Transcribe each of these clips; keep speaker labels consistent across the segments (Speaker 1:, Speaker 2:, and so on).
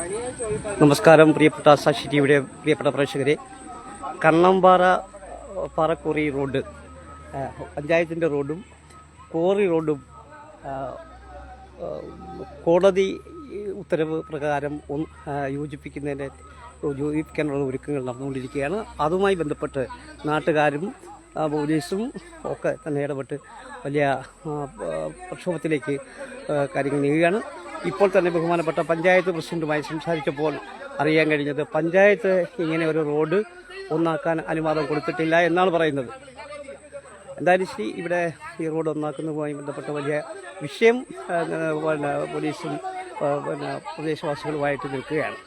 Speaker 1: നമസ്കാരം പ്രിയപ്പെട്ട സാക്ഷി ടിവിയുടെ പ്രിയപ്പെട്ട പ്രേക്ഷകരെ. കണ്ണമ്പാറ പാറക്കോറി റോഡ് പഞ്ചായത്തിന്റെ റോഡും കോറി റോഡും കോടതി ഉത്തരവ് പ്രകാരം യോജിപ്പിക്കുന്നതിന് യോജിപ്പിക്കാനുള്ള ഒരുക്കങ്ങൾ നടന്നുകൊണ്ടിരിക്കുകയാണ്. അതുമായി ബന്ധപ്പെട്ട് നാട്ടുകാരും പോലീസും ഒക്കെ തന്നെ ഇടപെട്ട് വലിയ പ്രക്ഷോഭത്തിലേക്ക് കാര്യങ്ങൾ നീങ്ങുകയാണ്. ഇപ്പോൾ തന്നെ ബഹുമാനപ്പെട്ട പഞ്ചായത്ത് പ്രസിഡന്റുമായി സംസാരിച്ചപ്പോൾ അറിയാൻ കഴിഞ്ഞത് പഞ്ചായത്ത് ഇങ്ങനെ ഒരു റോഡ് ഒന്നാക്കാൻ അനുവാദം കൊടുത്തിട്ടില്ല എന്നാണ് പറയുന്നത്. എന്തായാലും ശരി ഇവിടെ ഈ റോഡ് ഒന്നാക്കുന്നതുമായി ബന്ധപ്പെട്ട വലിയ വിഷയം പിന്നെ പോലീസും പിന്നെ പ്രദേശവാസികളുമായിട്ട് നിൽക്കുകയാണ്.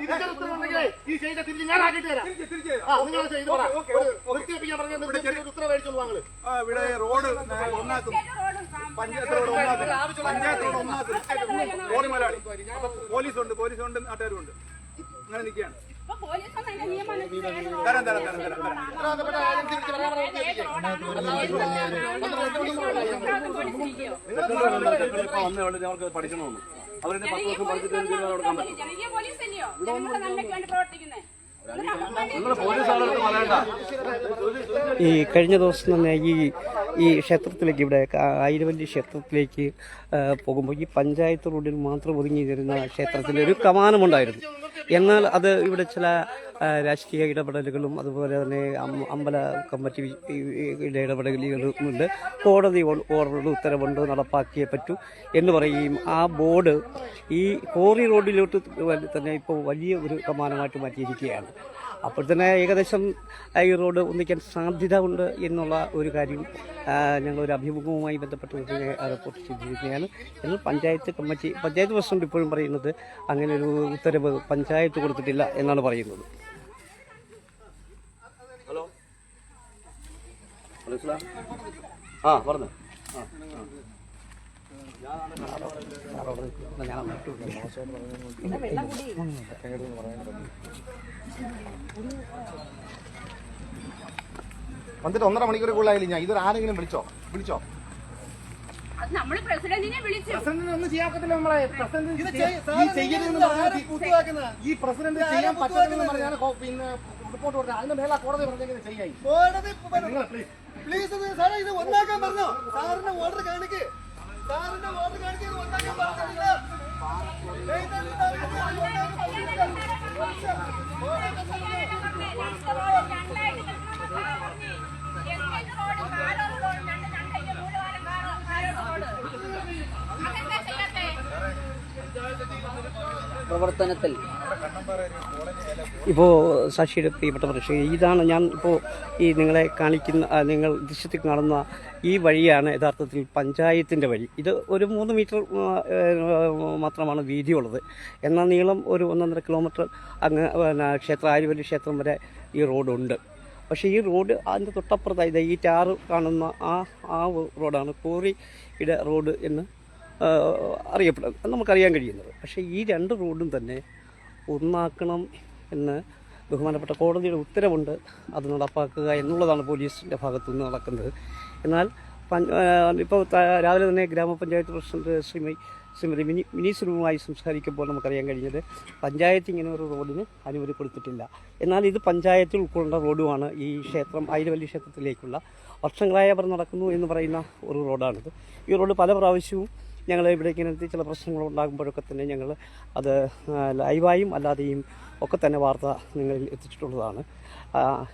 Speaker 2: ഈ
Speaker 3: ഇവിടെ റോഡ് ഒന്നാക്കും. പഞ്ചായത്ത് റോഡ് ഒന്നാക്കും പഞ്ചായത്ത് റോഡ് ഒന്നാക്കും റോഡ് മലയാളി. പോലീസ് ഉണ്ട് പോലീസ് ഉണ്ട് നാട്ടുകാരും ഉണ്ട് അങ്ങനെ നിൽക്കുകയാണ് തരാം തരാം തരാം. തരാം
Speaker 4: വന്നതുകൊണ്ട് ഞങ്ങൾക്ക് പഠിക്കണമെന്ന് അവരെ പത്ത് വർഷം പഠിച്ചിട്ട് കൊടുക്കാൻ പറ്റും
Speaker 1: ഈ കഴിഞ്ഞ ദിവസം തന്നെ ഈ ഈ ക്ഷേത്രത്തിലേക്ക് ഇവിടെ ആയിരവല്ലി ക്ഷേത്രത്തിലേക്ക് പോകുമ്പോൾ ഈ പഞ്ചായത്ത് റോഡിൽ മാത്രം ഒതുങ്ങി തരുന്ന ക്ഷേത്രത്തിൽ ഒരു കമാനമുണ്ടായിരുന്നു. എന്നാൽ അത് ഇവിടെ ചില രാഷ്ട്രീയ ഇടപെടലുകളും അതുപോലെ തന്നെ അമ്പല കമ്മിറ്റി ഇടപെടലുകളുമുണ്ട് കോടതി ഓർഡറുടെ ഉത്തരവുണ്ട് നടപ്പാക്കിയേ പറ്റൂ എന്ന് പറയുകയും ആ ബോർഡ് ഈ കോറി റോഡിലോട്ട് തന്നെ ഇപ്പോൾ വലിയ ഒരു കമാനമായിട്ട് മാറ്റിയിരിക്കുകയാണ്. അപ്പോൾ തന്നെ ഏകദേശം ഈ റോഡ് ഒന്നിക്കാൻ സാധ്യത ഉണ്ട് എന്നുള്ള ഒരു കാര്യം ഞങ്ങളൊരു അഭിമുഖവുമായി ബന്ധപ്പെട്ട് ഇതിനെ റിപ്പോർട്ട് ചെയ്തിരിക്കുകയാണ്. എന്നാൽ പഞ്ചായത്ത് കമ്മിറ്റി പഞ്ചായത്ത് പ്രസിഡന്റ് ഇപ്പോഴും പറയുന്നത് അങ്ങനെ ഒരു ഉത്തരവ് പഞ്ചായത്ത് കൊടുത്തിട്ടില്ല എന്നാണ് പറയുന്നത്.
Speaker 4: ഹലോ? ആ പറഞ്ഞു. ആ
Speaker 2: വന്നിട്ട് ഒന്നര മണിക്കൂർ കൂടുതലായില്ല ഞാൻ. ഇതൊരു ആരെങ്കിലും വിളിച്ചോ? വിളിച്ചോ? ഈ പ്രസിഡന്റ് ചെയ്യാൻ പറഞ്ഞാണ് പിന്നെ റിപ്പോർട്ട് കൊടുത്തത് അതിന്റെ മേലെ കോടതി ചെയ്യായി. പ്ലീസ്
Speaker 3: സാറേ ഇത് ഒന്നാക്കാൻ പറഞ്ഞോ? സാറിന്റെ ഓർഡർ കാണിക്ക്. സാറിന്റെ ഓർഡർ കാണിക്ക് ഒന്നാക്കാൻ പറഞ്ഞില്ല
Speaker 5: പ്രവർത്തനത്തിൽ.
Speaker 1: ഇപ്പോൾ സാക്ഷിയുടെ പ്രിയപ്പെട്ട പ്രശ്നം ഇതാണ് ഞാൻ ഇപ്പോൾ ഈ നിങ്ങളെ കാണിക്കുന്ന നിങ്ങൾ ദൃശ്യത്തിൽ കാണുന്ന ഈ വഴിയാണ് യഥാർത്ഥത്തിൽ പഞ്ചായത്തിന്റെ വഴി. ഇത് ഒരു മൂന്ന് മീറ്റർ മാത്രമാണ് വീതിയുള്ളത്. എന്നാൽ നീളം ഒരു ഒന്നൊന്നര കിലോമീറ്റർ അങ്ങ് ക്ഷേത്ര ആര്യവല്ലി ക്ഷേത്രം വരെ ഈ റോഡുണ്ട്. പക്ഷേ ഈ റോഡ് അതിന്റെ തൊട്ടപ്പുറത്തായി ഈ ടാറ് കാണുന്ന ആ ആ റോഡാണ് കോറിയുടെ റോഡ് എന്ന് അറിയപ്പെടുന്നത് നമുക്കറിയാൻ കഴിയുന്നത്. പക്ഷേ ഈ രണ്ട് റോഡും തന്നെ ഒന്നാക്കണം എന്ന് ബഹുമാനപ്പെട്ട കോടതിയുടെ ഉത്തരവുണ്ട്. അത് നടപ്പാക്കുക എന്നുള്ളതാണ് പോലീസിന്റെ ഭാഗത്തുനിന്ന് നടക്കുന്നത്. എന്നാൽ ഇപ്പോൾ രാവിലെ തന്നെ ഗ്രാമപഞ്ചായത്ത് പ്രസിഡന്റ് ശ്രീമതി ശ്രീമതി മിനി മിനി സുലുവുമായി സംസാരിക്കുമ്പോൾ നമുക്കറിയാൻ കഴിഞ്ഞത് പഞ്ചായത്ത് ഇങ്ങനെ ഒരു റോഡിന് അനുമതി കൊടുത്തിട്ടില്ല എന്നാൽ ഇത് പഞ്ചായത്തിൽ ഉൾക്കൊണ്ട റോഡുമാണ്. ഈ ക്ഷേത്രം ആയിരവല്ലി ക്ഷേത്രത്തിലേക്കുള്ള വർഷങ്ങളായി അവർ നടക്കുന്നു എന്ന് പറയുന്ന ഒരു റോഡാണിത്. ഈ റോഡ് പല പ്രാവശ്യവും ഞങ്ങൾ ഇവിടെ ഇങ്ങനത്തെ ചില പ്രശ്നങ്ങൾ ഉണ്ടാകുമ്പോഴൊക്കെ തന്നെ ഞങ്ങൾ അത് ലൈവായും അല്ലാതെയും ഒക്കെ തന്നെ വാർത്ത നിങ്ങളിൽ എത്തിച്ചിട്ടുള്ളതാണ്.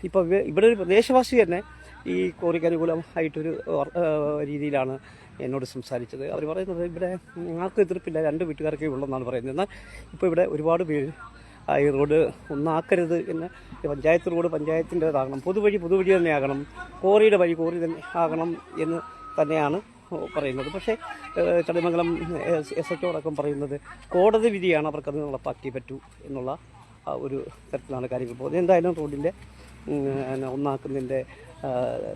Speaker 1: ഇപ്പോൾ ഇവിടെ ഒരു പ്രദേശവാസി തന്നെ ഈ കോറിക്ക് അനുകൂലമായിട്ടൊരു രീതിയിലാണ് എന്നോട് സംസാരിച്ചത്. അവർ പറയുന്നത് ഇവിടെ ആർക്കും എതിർപ്പില്ല രണ്ട് വീട്ടുകാർക്കേ ഉള്ളെന്നാണ് പറയുന്നത്. എന്നാൽ ഇപ്പോൾ ഇവിടെ ഒരുപാട് പേര് ഈ റോഡ് ഒന്നാക്കരുത് എന്ന് പഞ്ചായത്ത് റോഡ് പഞ്ചായത്തിന്റെതാകണം. പൊതുവഴി പൊതുവഴി തന്നെയാകണം. കോറിയുടെ വഴി കോറി തന്നെ ആകണം എന്ന് തന്നെയാണ് പറയുന്നത്. പക്ഷേ ചടയമംഗലം എസ് എച്ച് അടക്കം പറയുന്നത് കോടതി വിധിയാണ് അവർക്കത് നടപ്പാക്കിയേ പറ്റൂ എന്നുള്ള ഒരു തരത്തിലാണ് കാര്യങ്ങൾ പോകുന്നത്. എന്തായാലും റോഡിന്റെ ഒന്നാക്കുന്നതിന്റെ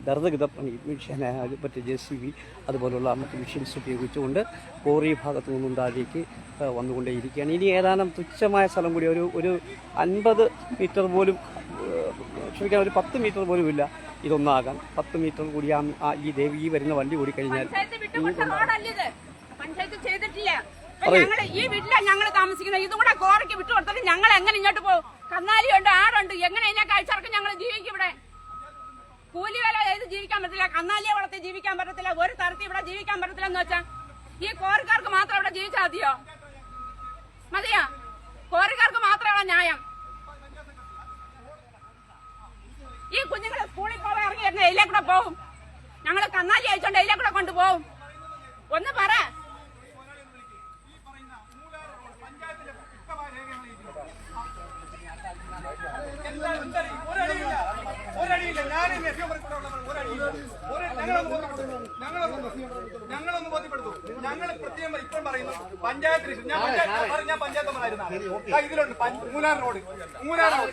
Speaker 1: ദർദഗത പണി മിഷൻ മറ്റേ ജെ സി ബി അതുപോലുള്ള മറ്റ് മെഷീൻസ് ഉപയോഗിച്ചുകൊണ്ട് കോറി ഭാഗത്തു നിന്നും താഴേക്ക് വന്നുകൊണ്ടേയിരിക്കുകയാണ്. ഇനി ഏതാനും തുച്ഛമായ സ്ഥലം കൂടി ഒരു ഒരു അൻപത് മീറ്റർ പോലും ക്ഷമിക്കാൻ ഒരു പത്ത് മീറ്റർ പോലും ഇല്ല ഇതൊന്നാകാൻ പത്ത് മീറ്റർ കൂടി ആ ഈ ദേവി ഈ വരുന്ന വണ്ടി കൂടി കഴിഞ്ഞാൽ
Speaker 5: ഞങ്ങൾ ഈ വീട്ടിലാണ് ഞങ്ങൾ താമസിക്കുന്നത്. ഇതും കൂടെ കോറയ്ക്ക് വിട്ടു കൊടുത്തിട്ട് ഞങ്ങൾ എങ്ങനെ ഇങ്ങോട്ട് പോകും? കന്നാലിയുണ്ട് ആടുണ്ട്. എങ്ങനെ ഇതിനെ കഴിച്ചിറക്കും ഞങ്ങൾ ജീവിക്കും ഇവിടെ? കൂലി വില ചെയ്ത് ജീവിക്കാൻ പറ്റില്ല. കന്നാലിയെ വളർത്തി ജീവിക്കാൻ പറ്റത്തില്ല. ഒരു തരത്തിൽ ഇവിടെ ജീവിക്കാൻ പറ്റത്തില്ല എന്ന് വെച്ചാൽ ഈ കോറിക്കാർക്ക് മാത്രം ഇവിടെ ജീവിച്ചാൽ മതിയോ? മതിയോ? കോറിക്കാർക്ക് മാത്രമാണ് ന്യായം. ഈ കുഞ്ഞുങ്ങൾ സ്കൂളിൽ പോകാൻ ഇറങ്ങി വരുന്ന ഇതിലേ കൂടെ പോകും ഞങ്ങൾ കന്നാലി അയച്ചോണ്ട് ഇതിലേ കൂടെ കൊണ്ടുപോകും ഒന്ന് പറ.
Speaker 3: ഒരടിയില്ല. ഞാൻ ഞങ്ങളൊന്ന് ഞങ്ങളൊന്ന് ബോധ്യപ്പെടുത്തു. ഞങ്ങൾ പ്രത്യേകം ഇപ്പം പറയുന്നു പഞ്ചായത്ത് രജിസ്റ്റർ. ഞാൻ പഞ്ചായത്ത് ഞാൻ പഞ്ചായത്ത് മെമ്പറായിരുന്ന ഇതിലുണ്ട് മൂന്നാർ റോഡ്. മൂന്നാർ റോഡ്.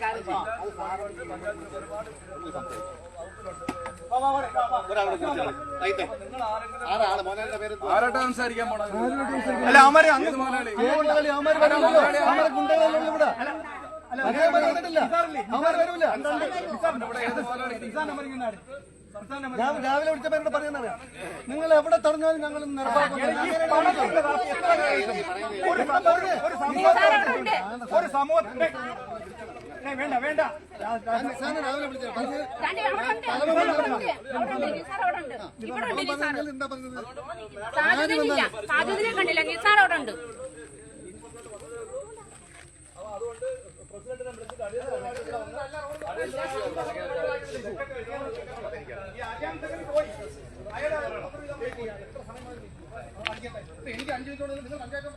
Speaker 3: വാ, വാ, വാ, അല്ല വാ.
Speaker 2: ആരാണ്? മോനെ പേര്
Speaker 4: ആരോട്ടാ സംസാരിക്കാൻ പോണത്?
Speaker 3: അല്ല അവർ അങ്ങ്
Speaker 2: അവന്മാരെ ഇവിടെ? വന്നിട്ടില്ല അവന്മാര് വരൂല. ഞാൻ രാവിലെ വിളിച്ചപ്പോ എന്നോട് പറയുന്നറിയാം നിങ്ങൾ എവിടെ തടഞ്ഞാലും ഞങ്ങൾ
Speaker 3: ഒരു സമൂഹത്തിന്റെ വേണ്ട വേണ്ട.
Speaker 2: രാവിലെ വിളിച്ചത്. പറഞ്ഞ്
Speaker 5: ദാണ്ടെ അവിടെ ഉണ്ട്. നിസാർ അവിടെ. ഇവിടെ ഉണ്ട് നിസാർ.
Speaker 2: എന്താ പറഞ്ഞത്
Speaker 5: സാജുദിനില്ല. സാജുദിനെ കണ്ടില്ല നിസാർ അവിടെ ഉണ്ട്
Speaker 2: എനിക്ക് മിനിറ്റ് കൊണ്ട് നിങ്ങൾ പഞ്ചായത്ത്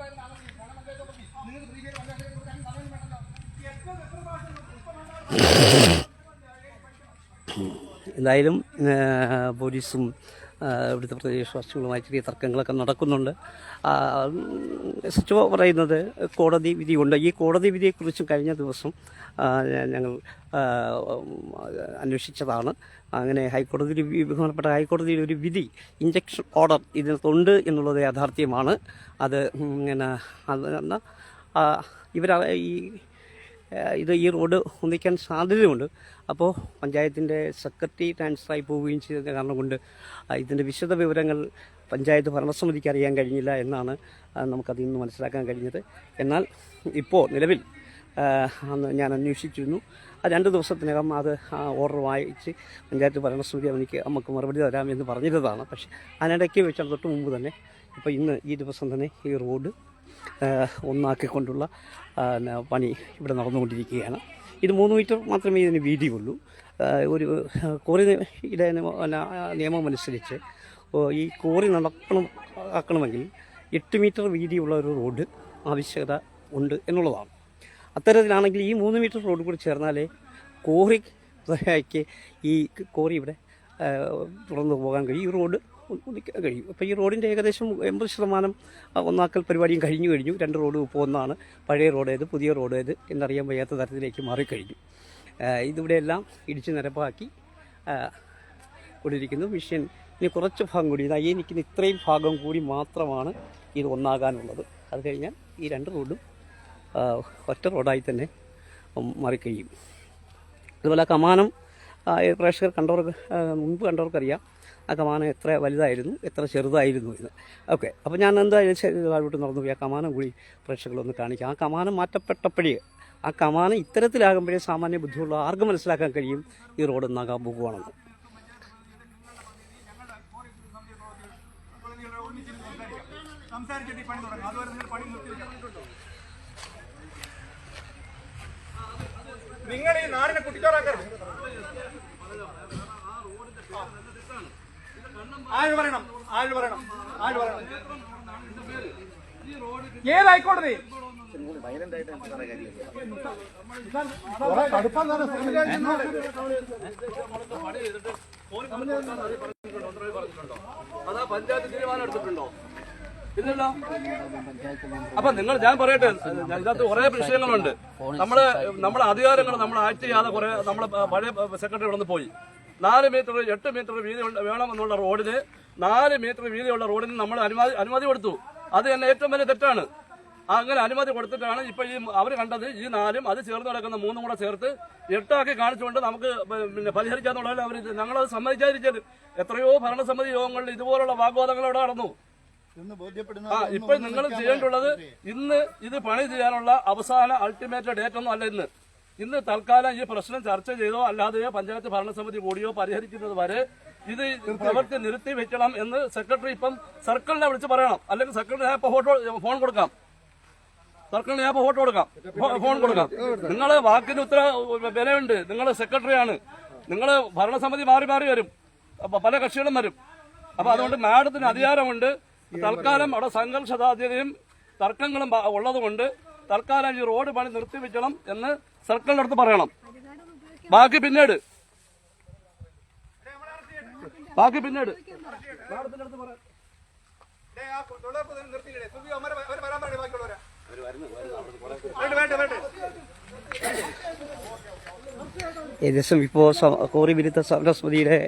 Speaker 2: സമയം വേണ്ടല്ലോ.
Speaker 1: എന്തായാലും പോലീസും ഇവിടുത്തെ പ്രദേശവാസികളുമായി ചെറിയ തർക്കങ്ങളൊക്കെ നടക്കുന്നുണ്ട്. എസ് പറയുന്നത് കോടതി വിധിയുണ്ട്. ഈ കോടതി വിധിയെക്കുറിച്ചും കഴിഞ്ഞ ദിവസം ഞങ്ങൾ അന്വേഷിച്ചതാണ്. അങ്ങനെ ഹൈക്കോടതി ബഹുമാനപ്പെട്ട ഹൈക്കോടതിയിൽ ഒരു വിധി ഇഞ്ചക്ഷൻ ഓർഡർ ഇതിനകത്തുണ്ട് എന്നുള്ളത് യാഥാർത്ഥ്യമാണ്. അത് ഇങ്ങനെ അത് ഇവർ ഈ ഇത് ഈ റോഡ് ഒന്നിക്കാൻ സാധ്യതയുണ്ട്. അപ്പോൾ പഞ്ചായത്തിന്റെ സെക്രട്ടറി ട്രാൻസ്ഫറായി പോവുകയും ചെയ്തത് കാരണം കൊണ്ട് ഇതിന്റെ വിശദ വിവരങ്ങൾ പഞ്ചായത്ത് ഭരണസമിതിക്ക് അറിയാൻ കഴിഞ്ഞില്ല എന്നാണ് നമുക്കതിൽ നിന്ന് മനസ്സിലാക്കാൻ കഴിഞ്ഞത്. എന്നാൽ ഇപ്പോൾ നിലവിൽ അന്ന് ഞാൻ അന്വേഷിച്ചിരുന്നു. ആ രണ്ട് ദിവസത്തിനകം അത് ഓർഡർ വായിച്ച് പഞ്ചായത്ത് ഭരണസമിതി അവനിക്ക് നമുക്ക് മറുപടി തരാമെന്ന് പറഞ്ഞിരുന്നതാണ്. പക്ഷേ അതിനിടയ്ക്ക് വെച്ചാൽ തൊട്ട് മുമ്പ് തന്നെ ഇപ്പോൾ ഇന്ന് ഈ ദിവസം തന്നെ ഈ റോഡ് ഒന്നാക്കിക്കൊണ്ടുള്ള പണി ഇവിടെ നടന്നുകൊണ്ടിരിക്കുകയാണ്. ഇത് മൂന്ന് മീറ്റർ മാത്രമേ ഇതിന് വീതിയുള്ളൂ. ഒരു കോറി ഇട നിയമ- അനുസരിച്ച് ഈ കോറി നടക്കണം ആക്കണമെങ്കിൽ എട്ട് മീറ്റർ വീതിയുള്ള ഒരു റോഡ് ആവശ്യകത ഉണ്ട് എന്നുള്ളതാണ്. അത്തരത്തിലാണെങ്കിൽ ഈ മൂന്ന് മീറ്റർ റോഡ് കൂടി ചേർന്നാലേ കോറിക്ക് ഈ കോറി ഇവിടെ തുറന്നു പോകാൻ കഴിയും. ഈ റോഡ് ഒന്നിക്കാൻ കഴിയും. അപ്പോൾ ഈ റോഡിന്റെ ഏകദേശം എൺപത് ശതമാനം ഒന്നാക്കൽ പരിപാടിയും കഴിഞ്ഞു കഴിഞ്ഞു. രണ്ട് റോഡ് ഇപ്പോൾ ഒന്നാണ് പഴയ റോഡ് ഏത് പുതിയ റോഡ് ഏത് എന്നറിയാൻ വയ്യാത്ത തരത്തിലേക്ക് മാറിക്കഴിഞ്ഞു. ഇതിവിടെയെല്ലാം ഇടിച്ച് നിരപ്പാക്കി കൊണ്ടിരിക്കുന്നു. മിഷ്യൻ ഇനി കുറച്ച് ഭാഗം കൂടി ഇതായി എനിക്കിന്ന് ഇത്രയും ഭാഗം കൂടി മാത്രമാണ് ഇത് ഒന്നാകാനുള്ളത്. അത് കഴിഞ്ഞാൽ ഈ രണ്ട് റോഡും ഒറ്റ റോഡായി തന്നെ മാറിക്കഴിയും. അതുപോലെ കമാനം പ്രേക്ഷകർ കണ്ടവർക്ക് മുൻപ് കണ്ടവർക്കറിയാം. ആ കമാനം എത്ര വലുതായിരുന്നു എത്ര ചെറുതായിരുന്നു എന്ന്. ഓക്കെ അപ്പോൾ ഞാൻ എന്തായാലും ചെറുതായിട്ട് നടന്നു പോയി. ആ കമാനം കൂടി പ്രേക്ഷകളൊന്ന് കാണിക്കാം. ആ കമാനം മാറ്റപ്പെട്ടപ്പോഴേ ആ കമാനം ഇത്തരത്തിലാകുമ്പോഴേ സാമാന്യ ബുദ്ധിയുള്ള ആർക്കും മനസ്സിലാക്കാൻ കഴിയും ഈ റോഡ്
Speaker 3: നാകാൻ പോകുവാണെന്ന്. പണി അതുവരെ നിങ്ങൾ നിങ്ങൾ ഈ നാടിനെ കുട്ടിച്ചോറാക്കരുത്. ആര് പറയണം? ആഴ് പറയണം? ആഴ് പറയണം? ഏതായിക്കോട്ടെ
Speaker 4: അതാ പഞ്ചായത്ത് തീരുമാനം എടുത്തിട്ടുണ്ടോ? ഇല്ലല്ലോ. അപ്പൊ നിങ്ങൾ ഞാൻ പറയട്ടെ ഇതിനകത്ത് കുറെ വിഷയങ്ങളുണ്ട് നമ്മൾ നമ്മുടെ അധികാരങ്ങൾ നമ്മൾ ആക്ട് ചെയ്യാതെ കുറെ നമ്മൾ പഴയ സെക്രട്ടറി ഇവിടെ നിന്ന് പോയി. നാല് മീറ്റർ എട്ട് മീറ്റർ വീതി വേണം വേണമെന്നുള്ള റോഡിന് നാല് മീറ്റർ വീതിയുള്ള റോഡിന് നമ്മൾ അനുമതി അനുമതി കൊടുത്തു. അത് തന്നെ ഏറ്റവും വലിയ തെറ്റാണ്. അങ്ങനെ അനുമതി കൊടുത്തിട്ടാണ് ഇപ്പൊ ഈ അവർ കണ്ടത് ഈ നാലും അത് ചേർന്ന് കിടക്കുന്ന മൂന്നും കൂടെ ചേർത്ത് എട്ടാക്കി കാണിച്ചുകൊണ്ട് നമുക്ക് പിന്നെ പരിഹരിക്കാന്നുള്ള അവർ ഞങ്ങളത് സമ്മതിക്കാതിരിക്കരുത് എത്രയോ ഭരണസമിതി യോഗങ്ങളിൽ ഇതുപോലുള്ള വാഗ്വാദങ്ങൾ അവിടെ നടന്നു. ആ ഇപ്പൊ നിങ്ങൾ ചെയ്യേണ്ടുള്ളത് ഇന്ന് ഇത് പണി ചെയ്യാനുള്ള അവസാന അൾട്ടിമേറ്റ് ഡേറ്റ് ഒന്നും അല്ല ഇന്ന്. ഇന്ന് തൽക്കാലം ഈ പ്രശ്നം ചർച്ച ചെയ്തോ അല്ലാതെയോ പഞ്ചായത്ത് ഭരണസമിതി കൂടിയോ പരിഹരിക്കുന്നത് വരെ ഇത് പ്രവൃത്തി നിർത്തി വെക്കണം എന്ന് സെക്രട്ടറി ഇപ്പം സർക്കിളിനെ വിളിച്ച് പറയണം. അല്ലെങ്കിൽ സെക്രട്ടറി ഞാൻ ഫോട്ടോ ഫോൺ കൊടുക്കാം. സർക്കിളിന് ഞാൻ ഫോട്ടോ കൊടുക്കാം. ഫോൺ കൊടുക്കാം. നിങ്ങൾ വാക്കിന് ഉത്തര വിലയുണ്ട്. നിങ്ങൾ സെക്രട്ടറിയാണ്. നിങ്ങൾ ഭരണസമിതി മാറി മാറി വരും. പല കക്ഷികളും വരും. അപ്പൊ അതുകൊണ്ട് മാഡത്തിന് അധികാരമുണ്ട്. തൽക്കാലം അവിടെ സംഘർഷ സാധ്യതയും തർക്കങ്ങളും ഉള്ളതുകൊണ്ട് തൽക്കാലം ഈ റോഡ് പണി നിർത്തിവെക്കണം എന്ന് സർക്കിളിന്റെ അടുത്ത് പറയണം. ബാക്കി പിന്നീട്. ബാക്കി പിന്നീട്. മാഡത്തിന്റെ അടുത്ത് പറയാം.
Speaker 3: വേണ്ട വേണ്ട
Speaker 1: ഏകദേശം ഇപ്പോൾ കോറി വിരുദ്ധ സമരസ്മൃതിയുടെ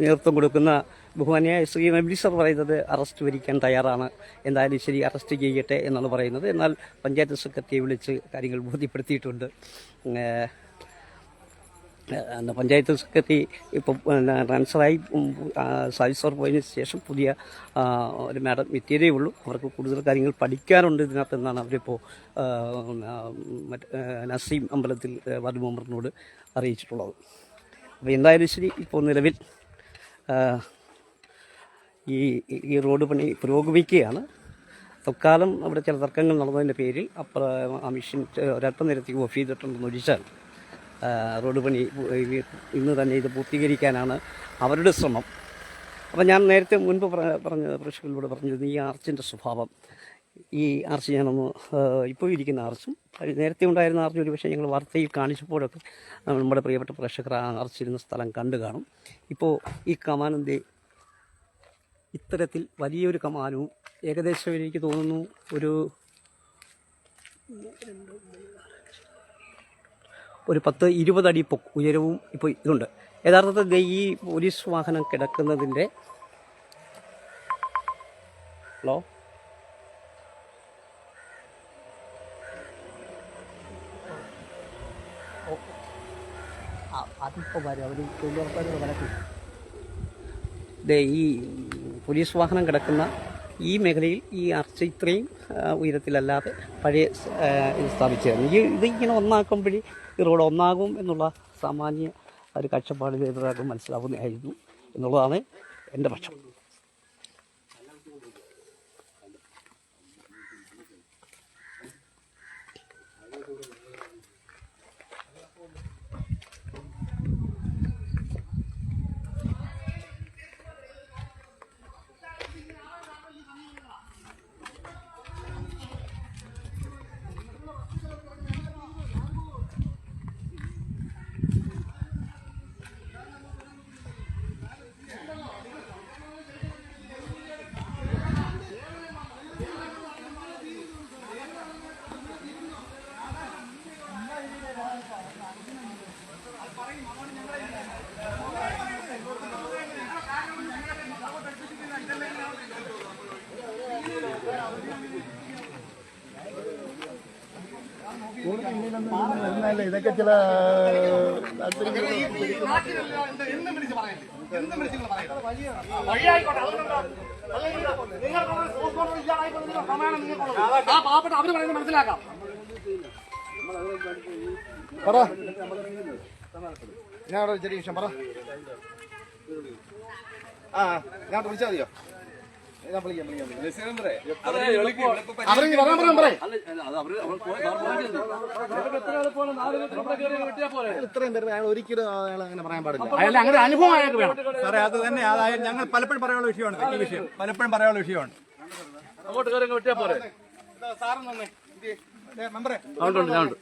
Speaker 1: നേതൃത്വം കൊടുക്കുന്ന ബഹുമാനിയായ ശ്രീ എം സർ പറയുന്നത് അറസ്റ്റ് വരിക്കാൻ തയ്യാറാണ്. എന്തായാലും ശരി അറസ്റ്റ് ചെയ്യട്ടെ എന്നാണ് പറയുന്നത്. എന്നാൽ പഞ്ചായത്ത് സെക്രട്ടറിയെ വിളിച്ച് കാര്യങ്ങൾ ബോധ്യപ്പെടുത്തിയിട്ടുണ്ട്. ഏഹ് പഞ്ചായത്ത് സെക്രട്ടറി ഇപ്പം ട്രാൻസ്ഫറായി ഉം, ആ, സർവീസ് പോയതിന് ശേഷം പുതിയ ഒരു മാഡം എത്തിയതേ ഉള്ളൂ. അവർക്ക് കൂടുതൽ കാര്യങ്ങൾ പഠിക്കാനുണ്ട് ഇതിനകത്ത് എന്നാണ് അവരിപ്പോൾ നസീം അമ്പലത്തിൽ വാർഡ് മെമ്പറിനോട് അറിയിച്ചിട്ടുള്ളത്. അപ്പോൾ എന്തായാലും ശരി ഇപ്പോൾ നിലവിൽ ഈ ഈ റോഡ് പണി പുരോഗമിക്കുകയാണ്. തൽക്കാലം അവിടെ ചില തർക്കങ്ങൾ നടന്നതിന്റെ പേരിൽ അപ്പുറം ആ മിഷൻ ഒരല്പം നേരത്തേക്ക് ഓഫ് ചെയ്തിട്ടുണ്ടെന്ന് ഒഴിച്ചാൽ റോഡ് പണി ഇന്ന് തന്നെ ഇത് പൂർത്തീകരിക്കാനാണ് അവരുടെ ശ്രമം. അപ്പോൾ ഞാൻ നേരത്തെ മുൻപ് പറഞ്ഞത് പറഞ്ഞ പ്രേക്ഷകരിലൂടെ പറഞ്ഞിരുന്നു ഈ ആർച്ചിന്റെ സ്വഭാവം. ഈ ആർച്ച് ഞാനൊന്ന് ഇപ്പോൾ ഇരിക്കുന്ന ആർച്ചും നേരത്തെ ഉണ്ടായിരുന്ന ആർച്ചും ഒരു പക്ഷേ ഞങ്ങൾ വാർത്തയിൽ കാണിച്ചപ്പോഴൊക്കെ നമ്മുടെ പ്രിയപ്പെട്ട പ്രേക്ഷകർ ആ ആർച്ചിരുന്ന സ്ഥലം കണ്ടു കാണും. ഇപ്പോൾ ഈ കമാനിന്റെ ഇത്തരത്തിൽ വലിയൊരു കമാനവും ഏകദേശം എനിക്ക് തോന്നുന്നു ഒരു ഒരു പത്ത് ഇരുപതടി പൊ ഉയരവും ഇപ്പോൾ ഇതുണ്ട്. യഥാർത്ഥത്തിൽ ഈ പോലീസ് വാഹനം കിടക്കുന്നതിന്റെ ഹലോ? അതിപ്പോൾ ഈ പോലീസ് വാഹനം കിടക്കുന്ന ഈ മേഖലയിൽ ഈ അർച്ച ഇത്രയും ഉയരത്തിലല്ലാതെ പഴയ സ്ഥാപിച്ചതാണ്. ഈ ഇത് ഇങ്ങനെ ഒന്നാക്കുമ്പോഴേ ഈ റോഡ് ഒന്നാകും എന്നുള്ള സാമാന്യ ഒരു കാഴ്ചപ്പാടിൽ ചെയ്തതാക്കും മനസ്സിലാവുന്നതായിരുന്നു എന്നുള്ളതാണ് എന്റെ പക്ഷം
Speaker 2: വരുന്നതല്ലേ ഇതൊക്കെ ചില താല്പര്യങ്ങൾ
Speaker 3: എന്നും വിളിച്ച് പറയല്ലേ എന്നും വിളിച്ച് നിങ്ങൾ പറയല്ലേ വഴിയായിക്കോട്ടെ അതുകൊണ്ടെന്താ അല്ലെങ്കിൽ നിങ്ങൾക്ക് ഒരു സ്പോർട്സ് കോർണർ ഇല്ലാതായപ്പോൾ നിങ്ങൾ നിങ്ങൾക്കുള്ളത് ആ പാവപ്പെട്ട അവർ പറയുന്നത് മനസ്സിലാക്കാം
Speaker 2: പറ. ഞാൻ ചെറിയ വിഷയം പറ. ആ ഞാൻ വിളിച്ചാൽ മതിയോ? ഇത്രയും പേര് അയാൾ ഒരിക്കലും അയാൾ അങ്ങനെ പറയാൻ പാടില്ല. അയാൾ അങ്ങനെ അനുഭവം അയാൾക്ക് വേണം.
Speaker 3: സാറേ അത് തന്നെ. അതായത് ഞങ്ങൾ പലപ്പോഴും പറയാനുള്ള വിഷയമാണ് ഈ വിഷയം. പലപ്പോഴും പറയാനുള്ള വിഷയമാണ്.
Speaker 4: അങ്ങോട്ട് കയറി അങ്ങ് വെട്ടിയാൽ പോരെ ഞാൻ ഉണ്ട്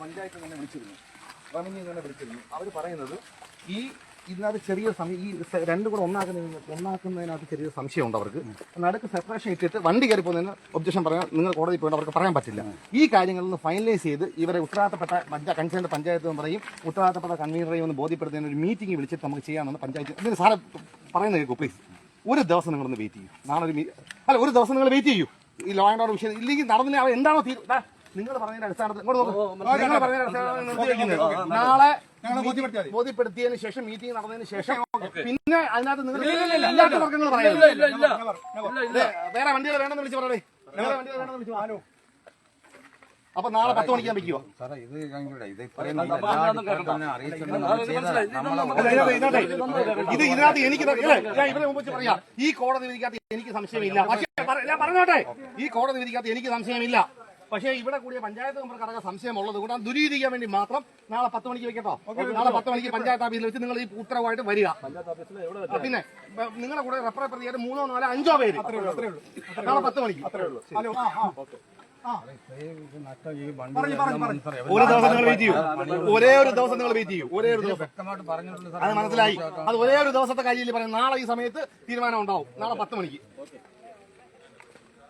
Speaker 2: പഞ്ചായത്ത് തന്നെ വിളിച്ചിരുന്നു. റവന്യൂ ഇങ്ങനെ വിളിച്ചിരുന്നു. അവർ പറയുന്നത് ഈ ഇതിനകത്ത് ചെറിയ ഈ രണ്ടും കൂടെ ഒന്നാക്കുന്നതിന് ഒന്നാക്കുന്നതിനകത്ത് ചെറിയ സംശയമുണ്ട് അവർക്ക്. നടുക്ക് സെപ്പറേഷൻ ഇട്ടിട്ട് വണ്ടി കയറി പോകുന്നതിന് ഒബ്ജക്ഷൻ പറയാൻ നിങ്ങൾ കോടതി പോയിട്ട് അവർക്ക് പറയാൻ പറ്റില്ല. ഈ കാര്യങ്ങളിൽ നിന്ന് ഫൈനലൈസ് ചെയ്ത് ഇവരെ ഉത്തരവാദിത്തപ്പെട്ട പഞ്ചായത്ത് കൺസേൺ പഞ്ചായത്ത് മെമ്പറേയും ഉത്തരവാദിത്തപ്പെട്ട കൺവീനറേയും ഒന്ന് ബോധ്യപ്പെടുത്തുന്ന ഒരു മീറ്റിംഗ് വിളിച്ചിട്ട് നമുക്ക് ചെയ്യാമെന്ന് പഞ്ചായത്ത് ഇതിന് സാറെ പറയുന്നത് കേൾക്കൂ പ്ലീസ് ഒരു ദിവസം നിങ്ങളൊന്ന് വെയിറ്റ് ചെയ്യൂ. നാളെ ഒരു അല്ല ഒരു ദിവസം നിങ്ങൾ വെയിറ്റ് ചെയ്യൂ. ഈ ലോ ആൻഡ് ഓർഡർ വിഷയം ഇല്ലെങ്കിൽ നടന്നില്ല അവർ എന്താണോ തീരു- ദാ, നിങ്ങൾ പറഞ്ഞതിന്റെ അടിസ്ഥാനത്തിൽ ഇങ്ങോട്ട് നോക്കൂ. നിങ്ങൾ പറഞ്ഞതിന്റെ അടിസ്ഥാനത്തിൽ നാളെ
Speaker 3: ഞങ്ങളെ ബോധ്യപ്പെടുത്തിയാൽ മതി.
Speaker 2: ബോധ്യപ്പെടുത്തിയതിന് ശേഷം മീറ്റിംഗ് നടന്നതിന് ശേഷം പിന്നെ അതിനകത്ത് നിങ്ങൾ
Speaker 4: ഇല്ല, ഇല്ല, ഇല്ല,
Speaker 2: ഇല്ലാത്ത തർക്കങ്ങൾ
Speaker 4: ഇല്ല
Speaker 2: വേറെ വണ്ടികൾ വേണമെന്ന് വിളിച്ച് പറയണേ വേറെ വണ്ടികൾ വേണമെന്ന് വിളിച്ചു പറഞ്ഞു അപ്പൊ നാളെ പത്ത് മണിക്ക് വെക്കുവോ
Speaker 6: സാറേ ഇത്
Speaker 2: ഇതിനകത്ത് ഇതിനകത്ത് ഇത് ഇതിനകത്ത് എനിക്ക് ഞാൻ ഇവരെ മുമ്പ് പറയാം ഈ കോടതി വിധിക്കകത്ത് എനിക്ക് സംശയമില്ല പക്ഷേ ഞാൻ പറഞ്ഞോട്ടെ ഈ കോടതി വിധിക്കകത്ത് എനിക്ക് സംശയമില്ല പക്ഷേ ഇവിടെ കൂടിയ പഞ്ചായത്ത് മെമ്പർക്ക് അടക്കം സംശയമുള്ളത് കൂടാൻ ദുരീതിക്കാൻ വേണ്ടി മാത്രം നാളെ പത്ത് മണിക്ക് വെക്കട്ടോ നാളെ പത്ത് മണിക്ക് പഞ്ചായത്ത് ഓഫീസിൽ വെച്ച് നിങ്ങൾ ഈ ഉത്തരവായിട്ട് വരിക പിന്നെ നിങ്ങളുടെ കൂടെ റെഫർ പ്രതിയായിട്ട് മൂന്നോ നാലോ അഞ്ചോ പേര് നാളെ പത്ത് മണിക്ക്
Speaker 3: ഹലോ
Speaker 2: ഒരു ദിവസം നിങ്ങൾ വെയിറ്റ് ചെയ്യൂ ഒരേ ഒരു ദിവസം നിങ്ങൾ വെയിറ്റ് ചെയ്യൂ ഒരേ ഒരു ദിവസം അത് മനസ്സിലായി അത് ഒരേ ഒരു ദിവസത്തെ കാര്യത്തിൽ പറയും നാളെ ഈ സമയത്ത് തീരുമാനം ഉണ്ടാവും നാളെ പത്ത് മണിക്ക്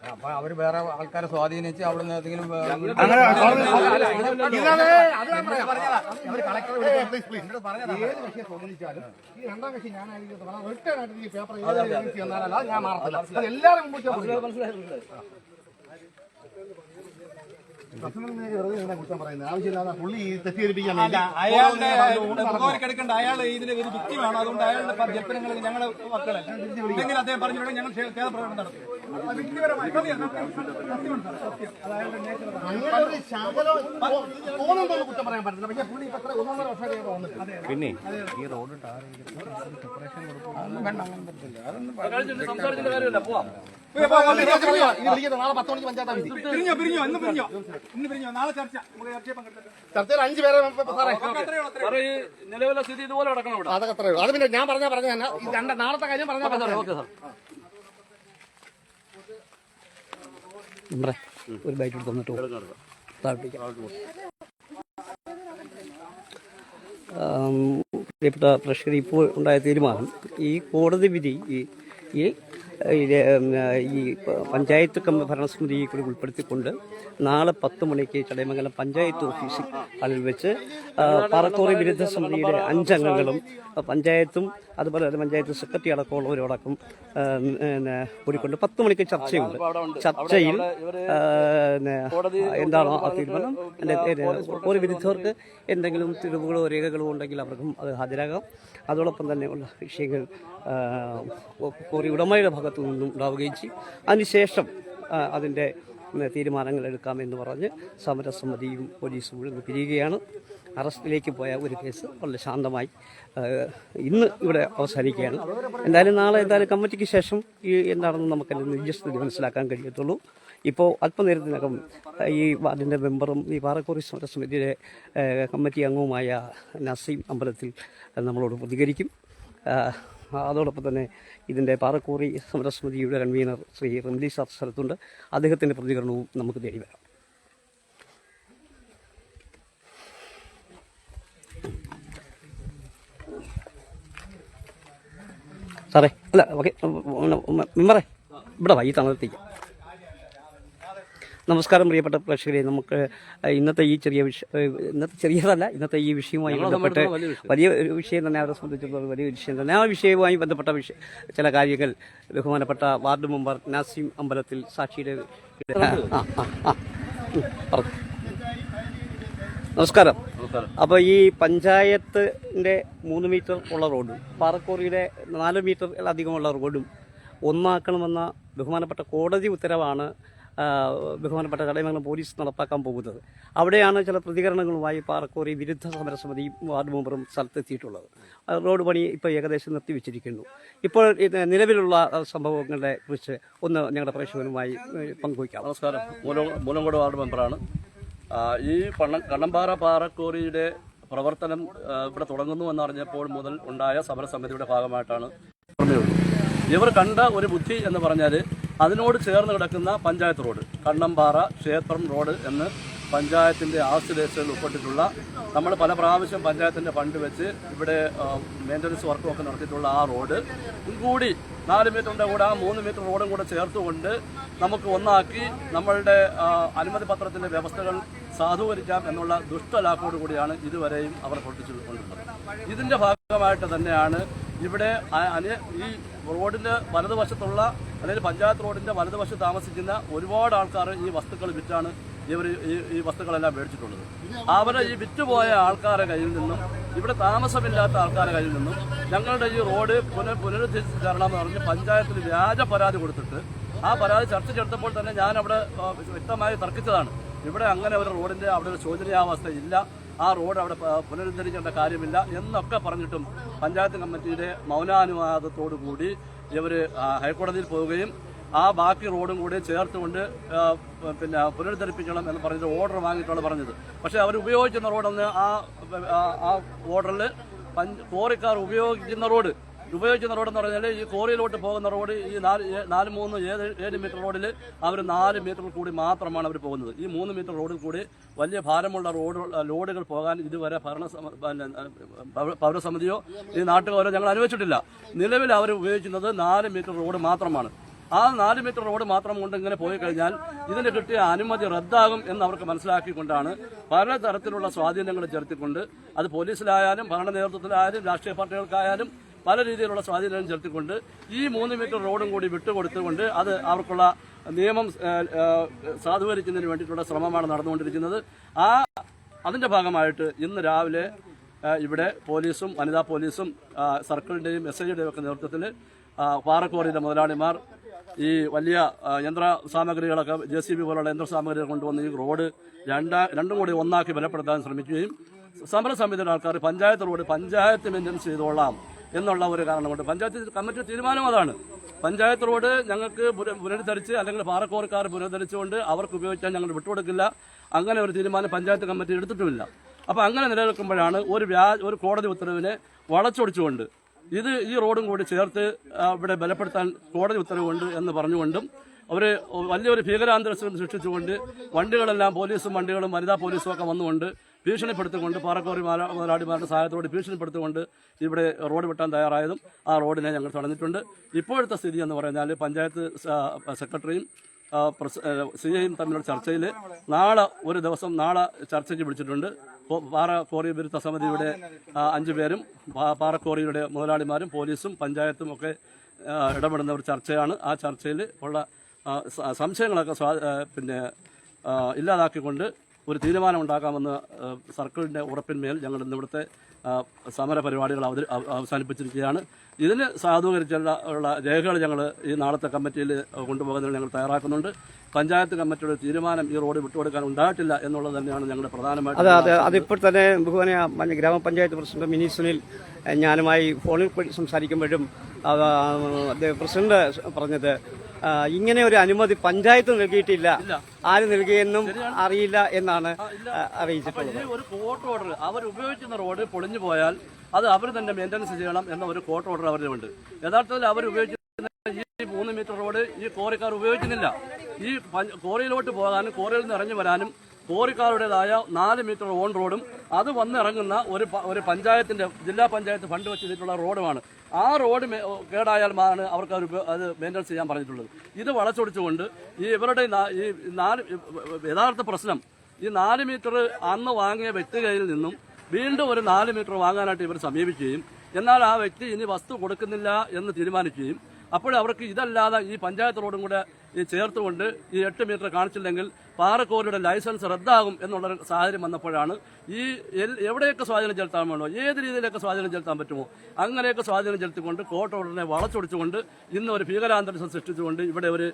Speaker 6: അപ്പൊ അവർ വേറെ ആൾക്കാരെ സ്വാധീനിച്ച് ഏതെങ്കിലും
Speaker 2: വിളിച്ച് please, please. ഏത് കക്ഷിയെ സ്വാധീനിച്ചാലും ഈ രണ്ടാം കക്ഷി ഞാനായിരിക്കും റിട്ടേൺ ആയിട്ട് ഈ പേപ്പർ ഏത് ഏജൻസി തന്നാലല്ലാതെ ഞാൻ മാറത്തില്ല അത് എല്ലാവരും മുമ്പ്
Speaker 3: അയാളുടെ അയാൾ ഇതിന് ഒരു വ്യക്തിയാണ് അതുകൊണ്ട് അയാളുടെ ജൽപ്പനങ്ങൾ ഞങ്ങളെ മക്കളല്ല ഇല്ലെങ്കിൽ അദ്ദേഹം പറഞ്ഞിട്ടുണ്ടെങ്കിൽ ഞങ്ങൾ ഖേദപ്രകടനം നടത്തും. അത് വ്യക്തിപരമായി
Speaker 6: പിന്നെ? ഈ റോഡ് കൊടുക്കും അതൊന്നും
Speaker 4: സംസാരിച്ചിട്ട് കാര്യമില്ല. പോവാം.
Speaker 3: പിരിഞ്ഞോ പിരിഞ്ഞോ ഇന്ന് പിരിഞ്ഞോ. ഇന്ന് പിരിഞ്ഞോ. നാളെ ചർച്ച. നമുക്ക് ചർച്ചയെ പങ്കെടുത്തിട്ട്.
Speaker 2: ചർച്ചയിൽ അഞ്ച് പേരെ സാറേ.
Speaker 3: അത്രയേ ഉള്ളൂ അത്രയേ
Speaker 4: സാറേ ഈ നിലവിലെ സ്ഥിതി ഇതുപോലെ നടക്കണം ഇവിടെ?
Speaker 2: അതൊക്കെ അത്രേ ഉള്ളൂ. അത് പിന്നെ ഞാൻ പറഞ്ഞ പറഞ്ഞ രണ്ട് നാളത്തെ കാര്യം പറഞ്ഞാൽ പറഞ്ഞാൽ
Speaker 4: ഓക്കെ സാർ
Speaker 1: നമ്മുടെ ഒരു ബൈറ്റ് എടുത്ത് തന്നിട്ട് പ്രിയപ്പെട്ട പ്രേക്ഷകർ ഇപ്പോൾ ഉണ്ടായ തീരുമാനം ഈ കോടതി വിധി ഈ ഈ പഞ്ചായത്ത് കമ്മ ഭരണസമിതി കൂടി ഉൾപ്പെടുത്തിക്കൊണ്ട് നാളെ പത്ത് മണിക്ക് ചടയമംഗലം പഞ്ചായത്ത് ഓഫീസിൽ വെച്ച് പാറത്തോറി വിരുദ്ധ സമിതിയുടെ അഞ്ചംഗങ്ങളും പഞ്ചായത്തും അതുപോലെ തന്നെ പഞ്ചായത്ത് സെക്രട്ടറി അടക്കം ഉള്ളവരോടക്കം പിന്നെ കൂടിക്കൊണ്ട് പത്ത് മണിക്ക് ചർച്ചയുണ്ട്. ചർച്ചയിൽ എന്താണോ ആ തീരുമാനം. ഒരു വിരുദ്ധർക്ക് എന്തെങ്കിലും തെളിവുകളോ രേഖകളോ ഉണ്ടെങ്കിൽ അവർക്കും അത് ഹാജരാകാം. അതോടൊപ്പം ഉള്ള വിഷയങ്ങൾ കോറി ഉടമയുടെ ഭാഗത്തു നിന്നും ഉണ്ടാവുകയും ചെയ്യും. അതിനുശേഷം അതിന്റെ തീരുമാനങ്ങൾ എടുക്കാമെന്ന് പറഞ്ഞ് സമരസമിതിയും പോലീസും പിരിയുകയാണ്. അറസ്റ്റിലേക്ക് പോയ ഒരു കേസ് വളരെ ശാന്തമായി ഇന്ന് ഇവിടെ അവസാനിക്കുകയാണ്. എന്തായാലും നാളെ എന്തായാലും കമ്മിറ്റിക്ക് ശേഷം ഈ എന്താണെന്ന് നമുക്ക് നിജസ്ഥിതി മനസ്സിലാക്കാൻ കഴിയത്തുള്ളൂ. ഇപ്പോൾ അല്പനേരത്തിനകം ഈ വാർഡിന്റെ മെമ്പറും ഈ പാറക്കോറി സമരസമിതിയുടെ കമ്മിറ്റി അംഗവുമായ നസീം അമ്പലത്തിൽ നമ്മളോട് പ്രതികരിക്കും. അതോടൊപ്പം തന്നെ ഇതിന്റെ പാറക്കോറി സമരസമിതിയുടെ കൺവീനർ ശ്രീ റംലി സാർ സ്ഥലത്തുണ്ട്. അദ്ദേഹത്തിന്റെ പ്രതികരണവും നമുക്ക് തേടി വരാം. സാറേ അല്ല ഓക്കെ മെമ്പറേ ഇവിടെ വൈ തണലത്തേക്ക് നമസ്കാരം പ്രിയപ്പെട്ട പ്രേക്ഷകരെ നമുക്ക് ഇന്നത്തെ ഈ ചെറിയ വിഷയം ഇന്നത്തെ ചെറിയതല്ല ഇന്നത്തെ ഈ വിഷയവുമായി ബന്ധപ്പെട്ട് വലിയ ഒരു വിഷയം തന്നെ അവരെ സംബന്ധിച്ചിടത്തോളം വലിയ വിഷയം തന്നെ. ആ വിഷയവുമായി ബന്ധപ്പെട്ട വിഷയം ചില കാര്യങ്ങൾ ബഹുമാനപ്പെട്ട വാർഡ് മെമ്പർ നാസിം അമ്പലത്തിൽ സാക്ഷിയുടെ ആ ആ ആ. ആ പറഞ്ഞു. നമസ്കാരം. അപ്പോൾ ഈ പഞ്ചായത്തിന്റെ മൂന്ന് മീറ്റർ ഉള്ള റോഡും പാറക്കോറിയുടെ നാല് മീറ്റർ അധികമുള്ള റോഡും ഒന്നാക്കണമെന്ന ബഹുമാനപ്പെട്ട കോടതി ഉത്തരവാണ് ബഹുമാനപ്പെട്ട കടയമംഗലം പോലീസ് നടപ്പാക്കാൻ പോകുന്നത്. അവിടെയാണ് ചില പ്രതികരണങ്ങളുമായി പാറക്കോറി വിരുദ്ധ സമരസമിതിയും വാർഡ് മെമ്പറും സ്ഥലത്തെത്തിയിട്ടുള്ളത്. റോഡ് പണി ഇപ്പോൾ ഏകദേശം നിർത്തിവെച്ചിരിക്കുന്നു. ഇപ്പോൾ നിലവിലുള്ള സംഭവങ്ങളെ കുറിച്ച് ഒന്ന് ഞങ്ങളുടെ പ്രേക്ഷകരുമായി പങ്കുവയ്ക്കാം.
Speaker 4: നമസ്കാരം. മൂലം മൂലംകോട് വാർഡ് മെമ്പറാണ്. ഈ പണ്ണ കണ്ണമ്പാറ പാറക്കോറിയുടെ പ്രവർത്തനം ഇവിടെ തുടങ്ങുന്നു എന്നറിഞ്ഞപ്പോൾ മുതൽ ഉണ്ടായ സമരസമിതിയുടെ ഭാഗമായിട്ടാണ്. ഇവർ കണ്ട ഒരു ബുദ്ധി എന്ന് പറഞ്ഞാൽ അതിനോട് ചേർന്ന് കിടക്കുന്ന പഞ്ചായത്ത് റോഡ് കണ്ണമ്പാറ ക്ഷേത്രം റോഡ് എന്ന് പഞ്ചായത്തിന്റെ ആസ്തി രജിസ്റ്ററിൽ ഉൾപ്പെട്ടിട്ടുള്ള നമ്മൾ പല പ്രാവശ്യം പഞ്ചായത്തിന്റെ ഫണ്ട് വെച്ച് ഇവിടെ മെയിന്റനൻസ് വർക്കും ഒക്കെ നടത്തിയിട്ടുള്ള ആ റോഡ് കൂടി നാല് മീറ്ററിന്റെ കൂടെ ആ മൂന്ന് മീറ്റർ റോഡും കൂടെ ചേർത്തുകൊണ്ട് നമുക്ക് ഒന്നാക്കി നമ്മളുടെ അനുമതി പത്രത്തിന്റെ വ്യവസ്ഥകൾ സാധൂകരിക്കാം എന്നുള്ള ദുഷ്ടലാക്കോട് കൂടിയാണ് ഇതുവരെയും അവർ പൊട്ടിച്ചു കൊണ്ടുള്ളത് ഇതിന്റെ ഭാഗമായിട്ട് തന്നെയാണ് ഇവിടെ ഈ റോഡിന്റെ വലതുവശത്തുള്ള അല്ലെങ്കിൽ പഞ്ചായത്ത് റോഡിന്റെ വലതുവശത്ത് താമസിക്കുന്ന ഒരുപാട് ആൾക്കാർ ഈ വസ്തുക്കൾ വിറ്റാണ് ഇവർ ഈ ഈ വസ്തുക്കളെല്ലാം മേടിച്ചിട്ടുള്ളത്. അവരെ ഈ വിറ്റുപോയ ആൾക്കാരുടെ കയ്യിൽ നിന്നും ഇവിടെ താമസമില്ലാത്ത ആൾക്കാരെ കയ്യിൽ നിന്നും ഞങ്ങളുടെ ഈ റോഡ് പുനർ പുനരുദ്ധരിച്ച് എന്ന് പറഞ്ഞ് പഞ്ചായത്തിൽ വ്യാജ പരാതി കൊടുത്തിട്ട് ആ പരാതി ചർച്ച ചെയ്തപ്പോൾ തന്നെ ഞാൻ അവിടെ വ്യക്തമായി തർക്കിച്ചതാണ്. ഇവിടെ അങ്ങനെ ഒരു റോഡിന്റെ അവിടെ ഒരു ശോചനീയാവസ്ഥ ഇല്ല. ആ റോഡ് അവിടെ പുനരുദ്ധരിക്കേണ്ട കാര്യമില്ല എന്നൊക്കെ പറഞ്ഞിട്ടും പഞ്ചായത്ത് കമ്മിറ്റിയുടെ മൗനാനുവാദത്തോടു കൂടി ഇവർ ഹൈക്കോടതിയിൽ പോവുകയും ആ ബാക്കി റോഡും കൂടി ചേർത്തുകൊണ്ട് പിന്നെ പുനരുദ്ധരിപ്പിക്കണം എന്ന് പറഞ്ഞിട്ട് ഓർഡർ വാങ്ങിയിട്ടാണ് പറഞ്ഞത്. പക്ഷേ അവർ ഉപയോഗിക്കുന്ന റോഡൊന്ന് ആ ആ- ഓർഡറിൽ പഞ്ച് കോറിക്കാർ ഉപയോഗിക്കുന്ന റോഡ് ഉപയോഗിക്കുന്ന റോഡെന്ന് പറഞ്ഞാൽ ഈ കോറിയിലോട്ട് പോകുന്ന റോഡ് ഈ നാല് നാല് മൂന്ന് ഏഴ് ഏഴ് മീറ്റർ റോഡിൽ അവർ നാല് മീറ്റർ കൂടി മാത്രമാണ് അവർ പോകുന്നത്. ഈ മൂന്ന് മീറ്റർ റോഡിൽ കൂടി വലിയ ഭാരമുള്ള റോഡ് ലോഡുകൾ പോകാൻ ഇതുവരെ ഭരണ പൗരസമിതിയോ ഈ നാട്ടുകാരോ ഞങ്ങൾ അനുവദിച്ചിട്ടില്ല. നിലവിൽ അവർ ഉപയോഗിക്കുന്നത് നാല് മീറ്റർ റോഡ് മാത്രമാണ്. ആ നാല് മീറ്റർ റോഡ് മാത്രം കൊണ്ട് ഇങ്ങനെ പോയി കഴിഞ്ഞാൽ ഇതിന് കിട്ടിയ അനുമതി റദ്ദാകും എന്ന് അവർക്ക് മനസ്സിലാക്കിക്കൊണ്ടാണ് പലതരത്തിലുള്ള സ്വാധീനങ്ങൾ ചെലുത്തിക്കൊണ്ട് അത് പോലീസിലായാലും ഭരണ നേതൃത്വത്തിലായാലും രാഷ്ട്രീയ പാർട്ടികൾക്കായാലും പല രീതിയിലുള്ള സ്വാധീനം ചെലുത്തിക്കൊണ്ട് ഈ മൂന്ന് മീറ്റർ റോഡും കൂടി വിട്ടുകൊടുത്തുകൊണ്ട് അത് അവർക്കുള്ള നിയമം സാധൂകരിക്കുന്നതിന് വേണ്ടിയിട്ടുള്ള ശ്രമമാണ് നടന്നുകൊണ്ടിരിക്കുന്നത്. ആ അതിന്റെ ഭാഗമായിട്ട് ഇന്ന് രാവിലെ ഇവിടെ പോലീസും വനിതാ പോലീസും സർക്കിളിന്റെയും എസ് ഐയുടെയും ഒക്കെ നേതൃത്വത്തിൽ പാറക്കോറിയിലെ മുതലാളിമാർ ഈ വലിയ യന്ത്ര സാമഗ്രികളൊക്കെ ജെ സി ബി പോലുള്ള യന്ത്ര സാമഗ്രികൾ കൊണ്ടുവന്ന് ഈ റോഡ് രണ്ടാ രണ്ടും കൂടി ഒന്നാക്കി ബലപ്പെടുത്താൻ ശ്രമിക്കുകയും സമര സമിതിയുടെ ആൾക്കാർ പഞ്ചായത്ത് റോഡ് പഞ്ചായത്ത് മെയിന്റനൻസ് ചെയ്തോളാം എന്നുള്ള ഒരു കാരണം കൊണ്ട് പഞ്ചായത്ത് കമ്മിറ്റി തീരുമാനം അതാണ്. പഞ്ചായത്ത് റോഡ് ഞങ്ങൾക്ക് പുന- പുനരുദ്ധരിച്ച് അല്ലെങ്കിൽ പാറക്കോർക്കാർ പുനരുദ്ധരിച്ചുകൊണ്ട് അവർക്ക് ഉപയോഗിക്കാൻ ഞങ്ങൾ വിട്ടുകൊടുക്കില്ല. അങ്ങനെ ഒരു തീരുമാനം പഞ്ചായത്ത് കമ്മിറ്റി എടുത്തിട്ടുമില്ല. അപ്പോൾ അങ്ങനെ നിലനിൽക്കുമ്പോഴാണ് ഒരു വ്യാ ഒരു കോടതി ഉത്തരവിനെ വളച്ചൊടിച്ചുകൊണ്ട് ഇത് ഈ റോഡും കൂടി ചേർത്ത് ഇവിടെ ബലപ്പെടുത്താൻ കോടതി ഉത്തരവുണ്ട് എന്ന് പറഞ്ഞുകൊണ്ടും അവർ വലിയൊരു ഭീകരാന്തരീക്ഷം സൃഷ്ടിച്ചുകൊണ്ട് വണ്ടികളെല്ലാം പോലീസും വണ്ടികളും വനിതാ പോലീസും ഒക്കെ വന്നുകൊണ്ട് ഭീഷണിപ്പെടുത്തിക്കൊണ്ട് പാറക്കോറി മുതലാളിമാരുടെ സഹായത്തോടെ ഭീഷണിപ്പെടുത്തിക്കൊണ്ട് ഇവിടെ റോഡ് വെട്ടാൻ തയ്യാറായതും ആ റോഡിനെ ഞങ്ങൾ തടഞ്ഞിട്ടുണ്ട്. ഇപ്പോഴത്തെ സ്ഥിതി എന്ന് പറഞ്ഞാൽ പഞ്ചായത്ത് സെക്രട്ടറിയും ആ, പ്രസ്- ഏ, സി ഐയും തമ്മിലുള്ള ചർച്ചയിൽ നാളെ ഒരു ദിവസം നാളെ ചർച്ചയ്ക്ക് വിളിച്ചിട്ടുണ്ട്. പാറ കോറി വിരുദ്ധ സമിതിയുടെ അഞ്ചു പേരും പാറ പാറക്കോറിയുടെ മുതലാളിമാരും പോലീസും പഞ്ചായത്തും ഒക്കെ ഇടപെടുന്ന ഒരു ചർച്ചയാണ്. ആ ചർച്ചയിൽ ഉള്ള സംശയങ്ങളൊക്കെ പിന്നെ ഇല്ലാതാക്കിക്കൊണ്ട് ഒരു തീരുമാനം ഉണ്ടാക്കാമെന്ന് സർക്കിളിന്റെ ഉറപ്പിന്മേൽ ഞങ്ങൾ ഇന്നിവിടുത്തെ സമര പരിപാടികൾ അവസാനിപ്പിച്ചിരിക്കുകയാണ്. ഇതിന് സാധൂകരിച്ചുള്ള ഉള്ള രേഖകൾ ഞങ്ങൾ ഈ നാളത്തെ കമ്മിറ്റിയിൽ കൊണ്ടുപോകുന്നതിന് ഞങ്ങൾ തയ്യാറാക്കുന്നുണ്ട്. പഞ്ചായത്ത് കമ്മിറ്റിയുടെ തീരുമാനം ഈ റോഡ് വിട്ടുകൊടുക്കാൻ ഉണ്ടായിട്ടില്ല എന്നുള്ളത് തന്നെയാണ് ഞങ്ങളുടെ പ്രധാനമായിട്ട്
Speaker 1: അതെ അതെ. അതിപ്പോൾ തന്നെ ബഹുമാന ഗ്രാമപഞ്ചായത്ത് പ്രസിഡന്റ് മിനി സുനിൽ ഞാനുമായി ഫോണിൽ സംസാരിക്കുമ്പോഴും പ്രസിഡന്റ് പറഞ്ഞത് ഇങ്ങനെ ഒരു അനുമതി പഞ്ചായത്ത് നൽകിയിട്ടില്ല. ആര് നൽകിയെന്നും അറിയില്ല എന്നാണ് അറിയിച്ചിട്ടുള്ളത്.
Speaker 4: ഒരു കോർട്ട് ഓർഡർ അവർ ഉപയോഗിക്കുന്ന റോഡ് പൊളിഞ്ഞു പോയാൽ അത് അവർ തന്നെ മെയിന്റനൻസ് ചെയ്യണം എന്ന ഒരു കോർട്ട് ഓർഡർ അവരുടെ ഉണ്ട് യഥാർത്ഥത്തിൽ അവർ ഉപയോഗിക്കുന്ന ഈ മൂന്ന് മീറ്റർ റോഡ് ഈ കോറിക്കാർ ഉപയോഗിക്കുന്നില്ല. ഈ കോറിയിലോട്ട് പോകാനും കോറിയിൽ നിന്ന് ഇറങ്ങി വരാനും കോറിക്കാരുടേതായ നാല് മീറ്റർ ഓൺ റോഡും അത് വന്നിറങ്ങുന്ന ഒരു ഒരു പഞ്ചായത്തിന്റെ ജില്ലാ പഞ്ചായത്ത് ഫണ്ട് വെച്ചിട്ടുള്ള റോഡുമാണ് ആ റോഡ് കേടായാൽ കേടായാലാണ് അവർക്ക് അത് മെയിന്റനൻസ് ചെയ്യാൻ പറഞ്ഞിട്ടുള്ളത്. ഇത് വളച്ചൊടിച്ചുകൊണ്ട് ഈ ഇവരുടെ ഈ നാല് യഥാർത്ഥ പ്രശ്നം ഈ നാല് മീറ്റർ അന്ന് വാങ്ങിയ വ്യക്തികയിൽ നിന്നും വീണ്ടും ഒരു നാല് മീറ്റർ വാങ്ങാനായിട്ട് ഇവർ സമീപിക്കുകയും എന്നാൽ ആ വ്യക്തി ഇനി വസ്തു കൊടുക്കുന്നില്ല എന്ന് തീരുമാനിക്കുകയും അപ്പോൾ അവർക്ക് ഇതല്ലാതെ ഈ പഞ്ചായത്ത് റോഡും കൂടെ ഈ ചേർത്തുകൊണ്ട് ഈ എട്ട് മീറ്റർ കാണിച്ചില്ലെങ്കിൽ പാറക്കോരുടെ ലൈസൻസ് റദ്ദാകും എന്നുള്ള സാഹചര്യം വന്നപ്പോഴാണ് ഈ എവിടെയൊക്കെ സ്വാധീനം ചെലുത്താൻ വേണോ ഏത് രീതിയിലൊക്കെ സ്വാധീനം ചെലുത്താൻ പറ്റുമോ അങ്ങനെയൊക്കെ സ്വാധീനം ചെലുത്തിക്കൊണ്ട് കോട്ട ഉടനെ വളച്ചൊടിച്ചുകൊണ്ട് ഇന്ന് ഒരു ഭീകരാന്തരീക്ഷം സൃഷ്ടിച്ചുകൊണ്ട് ഇവിടെ ഒരു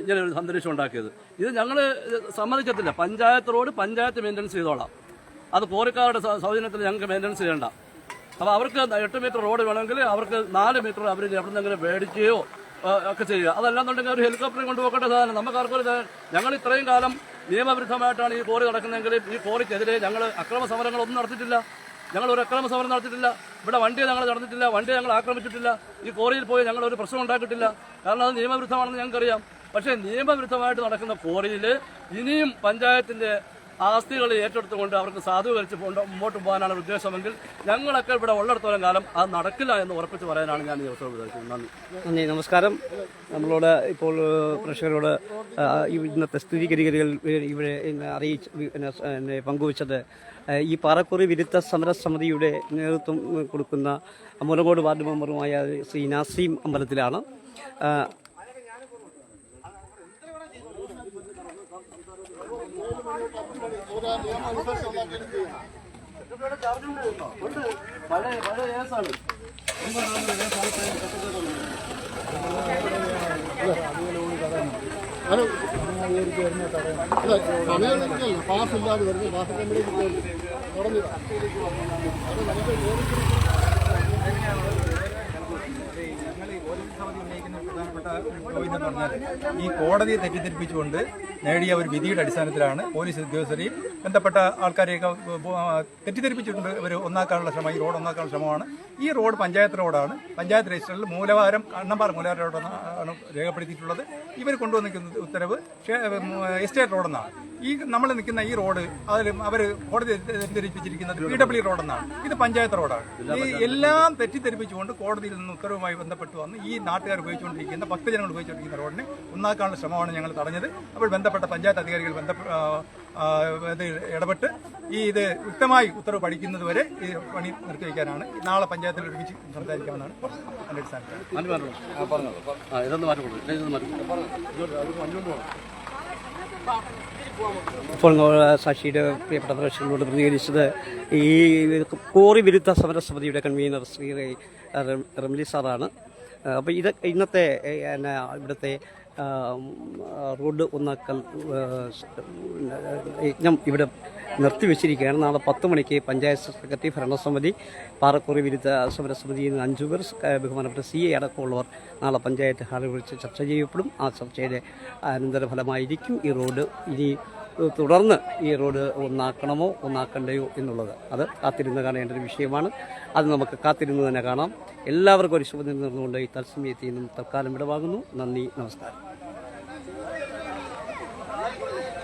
Speaker 4: ഇങ്ങനെ ഒരു അന്തരീക്ഷം ഉണ്ടാക്കിയത്. ഇത് ഞങ്ങൾ സമ്മതിക്കത്തില്ല. പഞ്ചായത്ത് റോഡ് പഞ്ചായത്ത് മെയിന്റനൻസ് ചെയ്തോളാം. അത് കോറിക്കാരുടെ സൗജന്യത്തിൽ ഞങ്ങൾക്ക് മെയിന്റനൻസ് ചെയ്യേണ്ട. അപ്പോൾ അവർക്ക് എട്ട് മീറ്റർ റോഡ് വേണമെങ്കിൽ അവർക്ക് നാല് മീറ്റർ അവർ എവിടെ നിന്നെങ്കിലും മേടിക്കുകയോ ഒക്കെ ചെയ്യുക. അതല്ലാന്നുണ്ടെങ്കിൽ ഒരു ഹെലികോപ്റ്ററിൽ കൊണ്ടുപോകേണ്ട സാധനം. നമുക്ക് ആർക്കും ഞങ്ങൾ ഇത്രയും കാലം നിയമവിരുദ്ധമായിട്ടാണ് ഈ കോറി നടക്കുന്നതെങ്കിൽ ഈ കോറിക്കെതിരെ ഞങ്ങൾ അക്രമ സമരങ്ങളൊന്നും നടത്തിയിട്ടില്ല. ഞങ്ങൾ ഒരു അക്രമ സമരം നടത്തിയിട്ടില്ല. ഇവിടെ വണ്ടി ഞങ്ങൾ നടന്നിട്ടില്ല. വണ്ടി ഞങ്ങൾ ആക്രമിച്ചിട്ടില്ല. ഈ കോറിയിൽ പോയി ഞങ്ങൾ ഒരു പ്രശ്നം ഉണ്ടാക്കിയിട്ടില്ല. കാരണം അത് നിയമവിരുദ്ധമാണെന്ന് ഞങ്ങൾക്കറിയാം. പക്ഷേ നിയമവിരുദ്ധമായിട്ട് നടക്കുന്ന കോറിയിൽ ഇനിയും പഞ്ചായത്തിന്റെ ആസ്തികൾ ഏറ്റെടുത്തുകൊണ്ട് അവർക്ക് സാധൂകരിച്ച് മുമ്പോട്ട് പോകാനാണ് ഉദ്ദേശമെങ്കിൽ ഞങ്ങളൊക്കെ ഇവിടെ ഉള്ളിടത്തോളം കാലം അത് നടക്കില്ല എന്ന് ഉറപ്പിച്ച് പറയാനാണ് ഞാൻ ഈ അവസരം വിചാരിച്ചത് നന്ദി.
Speaker 1: നന്ദി നമസ്കാരം. നമ്മളോട് ഇപ്പോൾ പ്രേക്ഷകരോട് ഇന്നത്തെ സ്ഥിതിഗതികൾ ഇവിടെ അറിയിച്ച് പങ്കുവച്ചത് ഈ പാറക്കുറി വിരുദ്ധ സമര സമിതിയുടെ നേതൃത്വം കൊടുക്കുന്ന മുലകോട് വാർഡ് മെമ്പറുമായ ശ്രീ നാസീം അമ്പലത്തിലാണ്.
Speaker 4: പഴയ പഴയ കേസാണ്
Speaker 6: പാസ് ഇല്ലാതെ വരുന്നത് പാസ് കമ്പനി തുടങ്ങിയതാണ്
Speaker 3: ഞങ്ങൾ ഈ പോലീസ് സമിതി ഉന്നയിക്കുന്ന പ്രധാനപ്പെട്ട ചോദ്യം എന്ന് പറഞ്ഞാൽ ഈ കോടതിയെ തെറ്റിദ്ധരിപ്പിച്ചുകൊണ്ട് നേടിയ ഒരു വിധിയുടെ അടിസ്ഥാനത്തിലാണ് പോലീസ് ഉദ്യോഗസ്ഥരെയും ബന്ധപ്പെട്ട ആൾക്കാരെയൊക്കെ തെറ്റിദ്ധരിപ്പിച്ചിട്ടുണ്ട്. ഇവർ ഒന്നാക്കാനുള്ള ശ്രമം ഈ റോഡ് ഒന്നാക്കാനുള്ള ശ്രമമാണ്. ഈ റോഡ് പഞ്ചായത്ത് റോഡാണ്. പഞ്ചായത്ത് രജിസ്റ്ററിൽ മൂലവാരം കണ്ണമ്പാറ മൂലവാരം റോഡെന്നാണ് രേഖപ്പെടുത്തിയിട്ടുള്ളത്. ഇവർ കൊണ്ടുവന്നിരിക്കുന്ന ഉത്തരവ് എസ്റ്റേറ്റ് റോഡെന്നാണ്. ഈ നമ്മൾ നിൽക്കുന്ന ഈ റോഡ് അതിൽ അവർ കോടതി തെറ്റിദ്ധരിപ്പിച്ചിരിക്കുന്നത് പി ഡബ്ല്യു റോഡെന്നാണ്. ഇത് പഞ്ചായത്ത് റോഡാണ്. ഈ എല്ലാം തെറ്റിദ്ധരിപ്പിച്ചുകൊണ്ട് കോടതിയിൽ നിന്ന് ഉത്തരവുമായി ബന്ധപ്പെട്ട് വന്ന് ഈ നാട്ടുകാർ ഉപയോഗിച്ചുകൊണ്ടിരിക്കുന്ന ഭക്തജനങ്ങൾ ഉപയോഗിച്ചുകൊണ്ടിരിക്കുന്ന റോഡിനെ ഒന്നാക്കാനുള്ള ശ്രമമാണ് ഞങ്ങൾ തടഞ്ഞത്. അപ്പോൾ ബന്ധപ്പെട്ട പഞ്ചായത്ത് അധികാരികൾ ബന്ധപ്പെട്ട ഇടപെട്ട് ഈ ഇത് വ്യക്തമായി ഉത്തരവ് പഠിക്കുന്നത് വരെ ഈ പണി നിർത്തിവെക്കാനാണ്. നാളെ പഞ്ചായത്തിൽ ഒരുമിച്ച് സംസാരിക്കാമെന്നാണ് എന്റെ അടിസ്ഥാനത്തിൽ
Speaker 4: ആ പറഞ്ഞോ. ആ ഇതൊന്ന് മാറ്റി ഇതൊന്ന് മാറ്റി കൊടുക്കും.
Speaker 1: ഇപ്പോൾ സാക്ഷിയുടെ പ്രിയപ്പെട്ട പ്രേക്ഷകരോട് പ്രതികരിച്ചത് ഈ കോറി വിരുദ്ധ സമരസമിതിയുടെ കൺവീനർ ശ്രീ റം- റംലി സാറാണ്. അപ്പോൾ ഇത് ഇന്നത്തെ ഇവിടുത്തെ റോഡ് ഒന്നാക്കൽ യജ്ഞം ഇവിടെ നിർത്തിവെച്ചിരിക്കുകയാണ്. നാളെ പത്ത് മണിക്ക് പഞ്ചായത്ത് സെക്രട്ടറി ഭരണസമിതി പാറക്കുറി വിരുദ്ധ സമരസമിതിയിൽ നിന്ന് അഞ്ചു പേർ ബഹുമാനപ്പെട്ട സി എ അടക്കമുള്ളവർ നാളെ പഞ്ചായത്ത് ഹാളിൽ വിളിച്ച് ചർച്ച ചെയ്യപ്പെടും. ആ ചർച്ചയുടെ അനന്തരഫലമായിരിക്കും ഈ റോഡ് ഇനി തുടർന്ന് ഈ റോഡ് ഒന്നാക്കണമോ ഒന്നാക്കണ്ടയോ എന്നുള്ളത്. അത് കാത്തിരുന്ന് കാണേണ്ട ഒരു വിഷയമാണ്. അത് നമുക്ക് കാത്തിരുന്ന് തന്നെ കാണാം. എല്ലാവർക്കും ഒരു ശുഭദിനം നേർന്നുകൊണ്ട് ഈ തത്സമയത്തിൽ നിന്നും തൽക്കാലം വിടവാകുന്നു നന്ദി നമസ്കാരം.